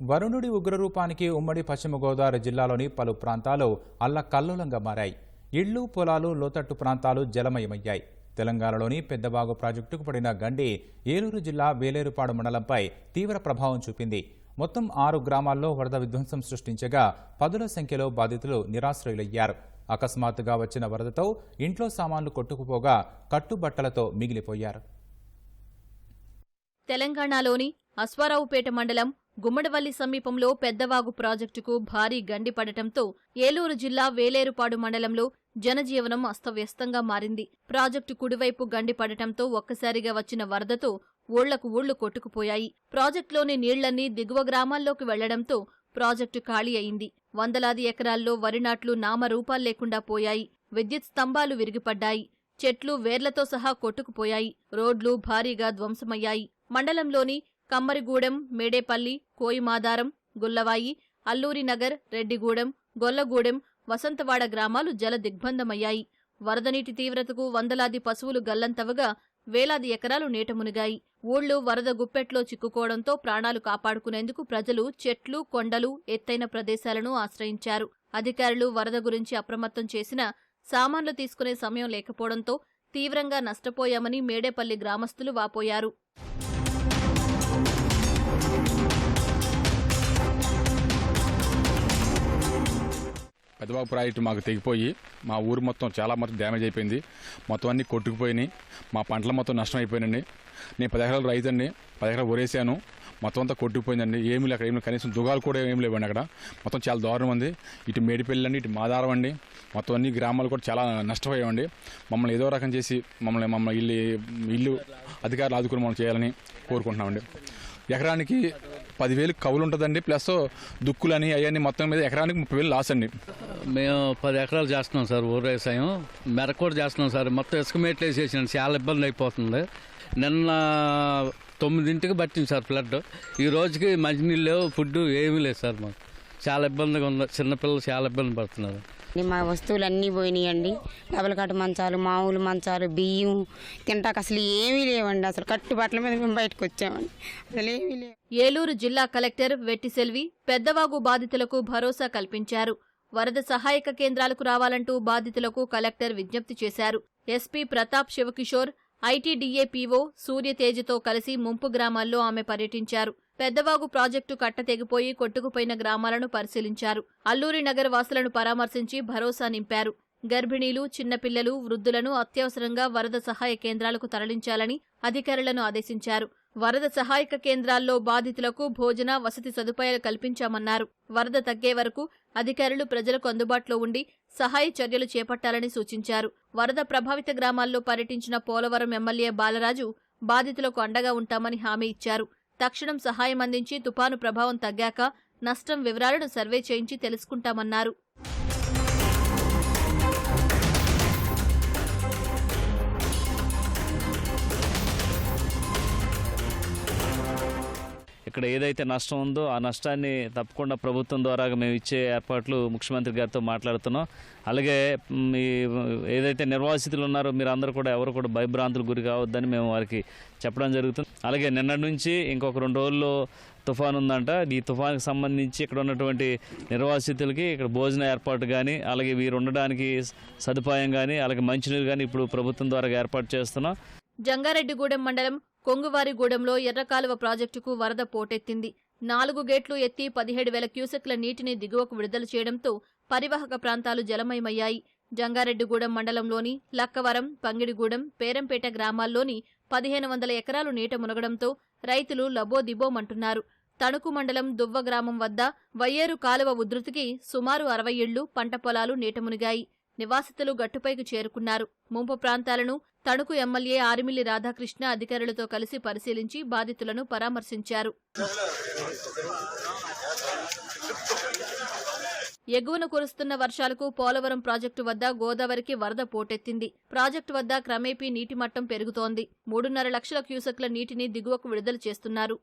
వరుణుడి ఉగ్రరూపానికి ఉమ్మడి పశ్చిమ గోదావరి జిల్లాలోని పలు ప్రాంతాలు అల్లకల్లోలంగా మారాయి. ఇళ్ళు పొలాలు లోతట్టు ప్రాంతాలు జలమయమయ్యాయి. తెలంగాణలోని పెద్దబాగు ప్రాజెక్టుకు పడిన గండి ఏలూరు జిల్లా వేలేరుపాడు మండలంపై తీవ్ర ప్రభావం చూపింది. మొత్తం ఆరు గ్రామాల్లో వరద విధ్వంసం సృష్టించగా పదుల సంఖ్యలో బాధితులు నిరాశ్రయులయ్యారు. అకస్మాత్తుగా వచ్చిన వరదతో ఇంట్లో సామాన్లు కొట్టుకుపోగా కట్టుబట్టలతో మిగిలిపోయారు. తెలంగాణలోని అశ్వారావుపేట మండలం గుమ్మడవల్లి సమీపంలో పెద్దవాగు ప్రాజెక్టుకు భారీ గండి పడటంతో ఏలూరు జిల్లా వేలేరుపాడు మండలంలో జనజీవనం అస్తవ్యస్తంగా మారింది. ప్రాజెక్టు కుడివైపు గండి పడటంతో ఒక్కసారిగా వచ్చిన వరదతో ఊళ్ళకు ఊళ్ళు కొట్టుకుపోయాయి. ప్రాజెక్టులోని నీళ్ళన్నీ దిగువ గ్రామాల్లోకి వెళ్ళడంతో ప్రాజెక్టు ఖాళీ అయింది. వందలాది ఎకరాల్లో వరినాట్లు నామరూపాలు లేకుండా పోయాయి. విద్యుత్ స్తంభాలు విరిగిపడ్డాయి. చెట్లు వేర్లతో సహా కొట్టుకుపోయాయి. రోడ్లు భారీగా ధ్వంసమయ్యాయి. మండలంలోని కమ్మరిగూడెం మేడేపల్లి కోయిమాదారం గుల్లవాయి అల్లూరినగర్ రెడ్డిగూడెం గొల్లగూడెం వసంతవాడ గ్రామాలు జల దిగ్బంధమయ్యాయి. వరద నీటి తీవ్రతకు వందలాది పశువులు గల్లంతవగా వేలాది ఎకరాలు నీట మునిగాయి. ఊళ్ళు వరద గుప్పెట్లో చిక్కుకోవడంతో ప్రాణాలు కాపాడుకునేందుకు ప్రజలు చెట్లు కొండలు ఎత్తైన ప్రదేశాలను ఆశ్రయించారు. అధికారులు వరద గురించి అప్రమత్తం చేసినా సామాన్లు తీసుకునే సమయం లేకపోవడంతో తీవ్రంగా నష్టపోయామని మేడేపల్లి గ్రామస్తులు వాపోయారు. పెద్దబాబు ప్రాజెక్టు మాకు తెగిపోయి మా ఊరు మొత్తం చాలా మొత్తం డ్యామేజ్ అయిపోయింది. మొత్తం అన్ని కొట్టుకుపోయినాయి. మా పంటలు మొత్తం నష్టం అయిపోయినండి నేను పది ఎకరాలు రైతండి పది ఎకరాలు ఒరేసాను. మొత్తం అంతా కొట్టుకుపోయిందండి. ఏమీ లేక ఏమి కనీసం దుగాలు కూడా ఏమి లేవండి అక్కడ. మొత్తం చాలా దారుణం ఉంది. ఇటు మేడిపల్లి అండి ఇటు మాదారం అండి. మొత్తం అన్ని గ్రామాలు కూడా చాలా నష్టపోయామండి. మమ్మల్ని ఏదో రకం చేసి మమ్మల్ని మమ్మల్ని ఇల్లు ఇల్లు అధికారులు ఆదుకుని మనం చేయాలని కోరుకుంటున్నామండి. ఎకరానికి పదివేలు కవులు ఉంటుందండి ప్లస్ దుక్కులని అవన్నీ మొత్తం మీద ఎకరానికి ముప్పై వేలు లాస్ అండి. మేము పది ఎకరాలు చేస్తున్నాం సార్ ఊరు వ్యవసాయం. మెరక కూడా చేస్తున్నాం సార్. మొత్తం ఇసుక వేసేసాను చాలా ఇబ్బంది అయిపోతుంది. నిన్న తొమ్మిదింటికి పట్టింది సార్ ఫ్లడ్. ఈ రోజుకి మంచినీళ్ళు లేవు ఫుడ్ ఏమీ లేదు సార్ మాకు. చాలా ఇబ్బందిగా ఉంది. చిన్నపిల్లలు చాలా ఇబ్బంది పడుతున్నారు. మా వస్తువులు అన్నీ పోయినాయండి. డబల్ కట్ట మంచాలు మామూలు మంచాలు బియ్యం. తింటాక అసలు ఏమీ లేవండి. అసలు కట్టుబట్టల మీద మేము బయటకు వచ్చామండి. అసలు ఏమీ లేవు. ఏలూరు జిల్లా కలెక్టర్ వెట్టిసెల్వి పెద్దవాగు బాధితులకు భరోసా కల్పించారు. వరద సహాయక కేంద్రాలకు రావాలంటూ బాధితులకు కలెక్టర్ విజ్ఞప్తి చేశారు. SP Prathap Sivakishore ITDA PO సూర్యతేజతో కలిసి ముంపు గ్రామాల్లో ఆమె పర్యటించారు. పెద్దవాగు ప్రాజెక్టు కట్ట తెగిపోయి కొట్టుకుపోయిన గ్రామాలను పరిశీలించారు. అల్లూరి నగర వాసులను పరామర్శించి భరోసా నింపారు. గర్భిణీలు చిన్నపిల్లలు వృద్ధులను అత్యవసరంగా వరద సహాయ కేంద్రాలకు తరలించాలని అధికారులను ఆదేశించారు. వరద సహాయక కేంద్రాల్లో బాధితులకు భోజన వసతి సదుపాయాలు కల్పించామన్నారు. వరద తగ్గే వరకు అధికారులు ప్రజలకు అందుబాటులో ఉండి సహాయ చర్యలు చేపట్టాలని సూచించారు. వరద ప్రభావిత గ్రామాల్లో పర్యటించిన పోలవరం ఎమ్మెల్యే బాలరాజు బాధితులకు అండగా ఉంటామని హామీ ఇచ్చారు. తక్షణం సహాయం అందించి తుపాను ప్రభావం తగ్గాక నష్టం వివరాలను సర్వే చేయించి తెలుసుకుంటామన్నారు. ఇక్కడ ఏదైతే నష్టం ఉందో ఆ నష్టాన్ని తప్పకుండా ప్రభుత్వం ద్వారా మేము ఇచ్చే ఏర్పాట్లు ముఖ్యమంత్రి గారితో మాట్లాడుతున్నాం. అలాగే మీ ఏదైతే నిర్వాసితులు ఉన్నారో మీరు అందరూ కూడా ఎవరు కూడా భయభ్రాంతులు గురి కావద్దని మేము వారికి చెప్పడం జరుగుతుంది. అలాగే నిన్నటి నుంచి ఇంకొక రెండు రోజుల్లో తుఫాన్ ఉందంట. ఈ తుఫాన్కి సంబంధించి ఇక్కడ ఉన్నటువంటి నిర్వాసితులకి ఇక్కడ భోజన ఏర్పాటు కానీ అలాగే వీరు ఉండడానికి సదుపాయం కానీ అలాగే మంచినీరు కానీ ఇప్పుడు ప్రభుత్వం ద్వారా ఏర్పాటు చేస్తున్నాం. జంగారెడ్డిగూడెం మండలం కొంగువారిగూడెంలో ఎర్రకాలువ ప్రాజెక్టుకు వరద పోటెత్తింది. నాలుగు గేట్లు ఎత్తి పదిహేడు వేల క్యూసెక్ల నీటిని దిగువకు విడుదల చేయడంతో పరివాహక ప్రాంతాలు జలమయమయ్యాయి. జంగారెడ్డిగూడెం మండలంలోని లక్కవరం పంగిడిగూడెం పేరంపేట గ్రామాల్లోని పదిహేను వందల ఎకరాలు నీట మునగడంతో రైతులు లబోదిబోమంటున్నారు. తణుకు మండలం దువ్వ గ్రామం వద్ద వయ్యేరు కాలువ ఉధృతికి సుమారు అరవై ఇళ్ళు పంట పొలాలు నీట మునిగాయి. నివాసితులు గట్టుపైకి చేరుకున్నారు. ముంపు ప్రాంతాలను తణుకు ఎమ్మెల్యే ఆరిమిల్లి రాధాకృష్ణ అధికారులతో కలిసి పరిశీలించి బాధితులను పరామర్శించారు. ఎగువన కురుస్తున్న వర్షాలకు పోలవరం ప్రాజెక్టు వద్ద గోదావరికి వరద పోటెత్తింది. ప్రాజెక్టు వద్ద క్రమేపీ నీటి మట్టం పెరుగుతోంది. మూడున్నర లక్షల క్యూసెక్ల నీటిని దిగువకు విడుదల చేస్తున్నారు.